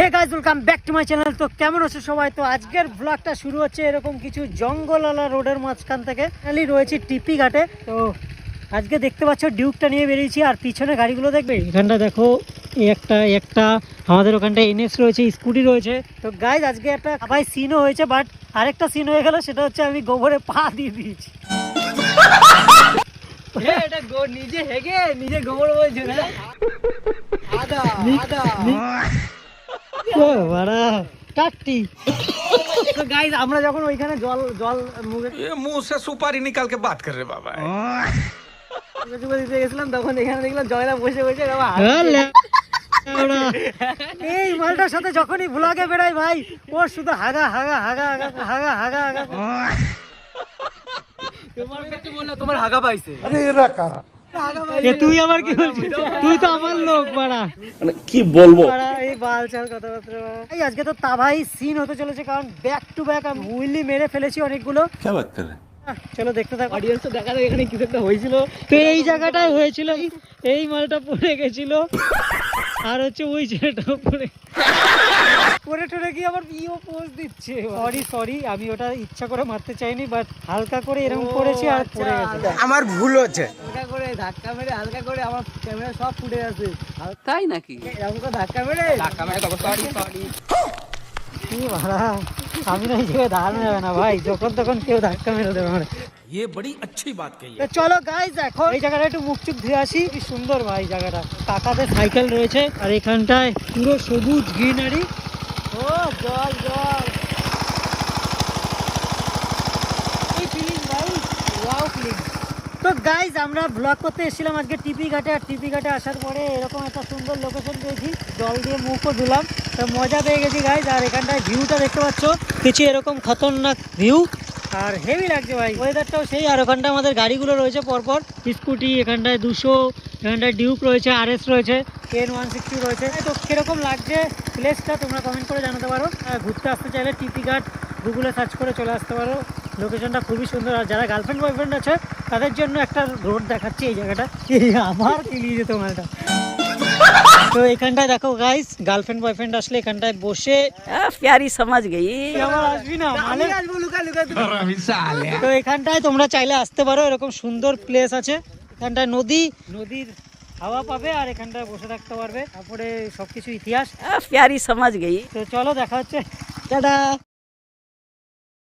Hey guys welcome back to my channel তো কেমন আছো সবাই? তো আজকের ব্লগটা শুরু হচ্ছে এরকম কিছু জঙ্গলওয়ালা রোডের মাঝখান থেকে। খালি রয়েছে টিপি ঘাটে। তো আজকে দেখতে পাচ্ছ ডিউকটা নিয়ে বেরিয়েছি আর পিছনে গাড়িগুলো দেখবে। এখানটা দেখো একটা একটা। আমাদের ওখানটা এনএস রয়েছে, স্কুটি রয়েছে। তো গাইজ আজকে একটা ভাই সিনও হয়েছে বাট আরেকটা সিন হয়ে গেল, সেটা হচ্ছে আমি গোবরে পা দিয়ে দিয়েছি। নিজে হেগে, নিজে গোবর বলছে না সাথে যখনই ভুলাকে বেড়াই ভাই ও শুধু হাগা হাগা হাগা হাগা হাগা হাগা তোমার হাগা পাইছে। তুই আমার কি বলছিস? তুই তো আমার লোক বাড়া। মানে কি বলব? কথাবার্তা। এই আজকে তো সিন হতে চলেছে কারণ ব্যাক টু ব্যাক মেরে ফেলেছি অনেকগুলো। চলো দেখতে তো এখানে একটা হয়েছিল। এই হয়েছিল এই মালটা পড়ে গেছিল। আর হচ্ছে ওই ছেলেটা পরে পরে টরে কি আবার ইও পোজ দিচ্ছে সরি সরি আমি ওটা ইচ্ছা করে মারতে চাইনি বাট হালকা করে এরকম করেছি আর পড়ে গেছে। আমার ভুল হচ্ছে। হালকা করে ধাক্কা মেরে হালকা করে আমার ক্যামেরা সব ফুটে আছে তাই নাকি? এরকম করে ধাক্কা মেরে। ধাক্কা মেরে তখন সরি সরি কি ভাড়া আমি না এই জায়গায় দাঁড়ানো যাবে না ভাই যখন তখন কেউ ধাক্কা মেরে দেবে আমার ये बड़ी अच्छी बात कही তো চলো গাইজ এখন এই জায়গাটা একটু মুখ চুখ ধুয়ে আসি কি সুন্দর ভাই জায়গাটা কাকাতে সাইকেল রয়েছে আর এখানটায় পুরো সবুজ গ্রিনারি ও জল তো গাইজ আমরা ব্লগ করতে এসেছিলাম আজকে টিপি ঘাটে, আর টিপি ঘাটে আসার পরে এরকম একটা সুন্দর লোকেশন পেয়েছি। জল দিয়ে মুখও ধুলাম। তো মজা পেয়ে গেছি গাইজ আর এখানটায় ভিউটা দেখতে পাচ্ছ। কিছু এরকম খতরনাক ভিউ আর হেভি লাগছে ভাই। ওয়েদারটাও সেই, আর ওখানটা আমাদের গাড়িগুলো রয়েছে পরপর। স্কুটি, এখানটায় দুশো, এখানটায় ডিউক রয়েছে আর এস রয়েছে টেন ওয়ান সিক্সটি রয়েছে। তো কীরকম লাগছে প্লেসটা তোমরা কমেন্ট করে জানাতে পারো। ঘুরতে আসতে চাইলে টিপি ঘাট গুগলে সার্চ করে চলে আসতে পারো। লোকেশনটা খুবই সুন্দর। আর যারা গার্লফ্রেন্ড বয়ফ্রেন্ড আছে তাদের জন্য একটা রোড দেখাচ্ছি এই জায়গাটা। আমার কিলিয়ে যেত মালটা? তো এখানটায় দেখো গাইস গার্লফ্রেন্ড বয়ফ্রেন্ড আসলে এখানটায় বসে প্যারি সমাজ গেই। আমার আসবি না? মানে তো এখানটায় তোমরা চাইলে আসতে পারো এরকম সুন্দর প্লেস আছে। এখানটায় নদী নদীর হাওয়া পাবে আর এখানটায় বসে থাকতে পারবে। তারপরে সবকিছু ইতিহাস। প্যারি সমাজ গেই। তো চলো দেখা হচ্ছে। টাটা!